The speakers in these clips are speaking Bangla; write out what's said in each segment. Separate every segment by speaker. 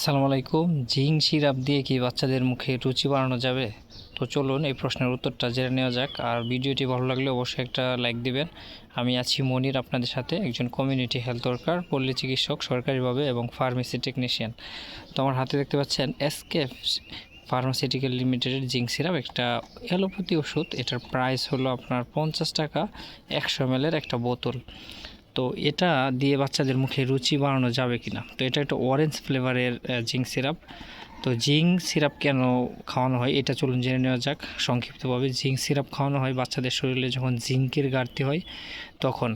Speaker 1: আসসালামু আলাইকুম। জিং সিরাপ দিয়ে কি বাচ্চাদের মুখে রুচি বাড়ানো যাবে? তো চলুন এই প্রশ্নের উত্তরটা জেনে নেওয়া যাক। আর ভিডিওটি ভালো লাগলে অবশ্যই একটা লাইক দিবেন। আমি আছি মনির, আপনাদের সাথে একজন কমিউনিটি হেলথ ওয়ার্কার, পল্লী চিকিৎসক সরকারিভাবে এবং ফার্মেসি টেকনিশিয়ান। তো আমার হাতে দেখতে পাচ্ছেন এসকেফ ফার্মাসিউটিক্যাল লিমিটেডের জিঙ্ক সিরাপ, একটা অ্যালোপ্যাথি ওষুধ। এটার প্রাইস হলো আপনার পঞ্চাশ টাকা, একশো এম একটা বোতল। তো এটা দিয়ে বাচ্চাদের মুখে রুচি বাড়ানো যাবে কি না তো এটা একটা অরেঞ্জ ফ্লেভারের জিঙ্ক সিরাপ তো জিঙ্ক সিরাপ কেন খাওয়ানো হয় এটা চলুন জেনে নেওয়া যাক। সংক্ষিপ্তভাবে জিঙ্ক সিরাপ খাওয়ানো হয় বাচ্চাদের শরীরে যখন জিঙ্কের ঘাটতি হয় তখন।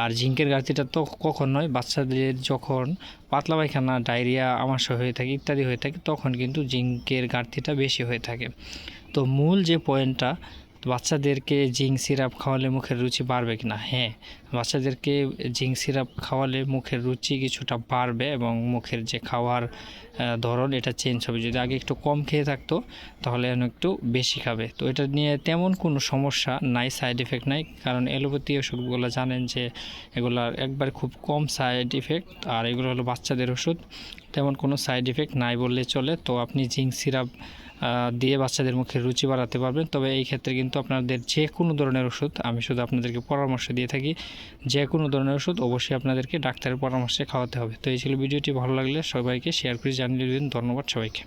Speaker 1: আর জিঙ্কের ঘাটতিটা তো কখন নয়, বাচ্চাদের যখন পাতলা পায়খানা, ডায়রিয়া, আমাশয় হয়ে থাকে ইত্যাদি হয়ে থাকে তখন কিন্তু জিঙ্কের ঘাটতিটা বেশি হয়ে থাকে। তো মূল যে পয়েন্টটা বাচ্চাদেরকে জিঙ্ক সিরাপ খাওয়ালে মুখের রুচি বাড়বে কিনা? হ্যাঁ বাচ্চাদেরকে জিঙ্ক সিরাপ খাওয়ালে মুখের রুচি কিছুটা বাড়বে এবং মুখের যে খাওয়ার ধরন এটা চেঞ্জ হবে। যদি আগে একটু কম খেয়ে থাকতো, তাহলে এখন একটু বেশি খাবে। তো এটা নিয়ে তেমন কোনো সমস্যা নাই সাইড এফেক্ট নাই। কারণ এলোপ্যাথি ওষুধগুলো জানেন যে এগুলার একবার খুব কম সাইড ইফেক্ট আর এগুলো হলো বাচ্চাদের ওষুধ। তেমন কোনো সাইড ইফেক্ট নাই বললে চলে। তো আপনি জিঙ্ক সিরাপ দিয়ে বাচ্চাদের মুখে রুচি বাড়াতে পারবেন। তবে এই ক্ষেত্রে কিন্তু আপনাদের যে কোনো ধরনের ওষুধ, আমি শুধু আপনাদেরকে পরামর্শ দিয়ে থাকি, যে কোনো ধরনের ওষুধ অবশ্যই আপনাদেরকে ডাক্তারের পরামর্শে খাওয়াতে হবে। তো এই ছিল ভিডিওটি, ভালো লাগলে সবাইকে শেয়ার করে জানিয়ে দিন ধন্যবাদ সবাইকে।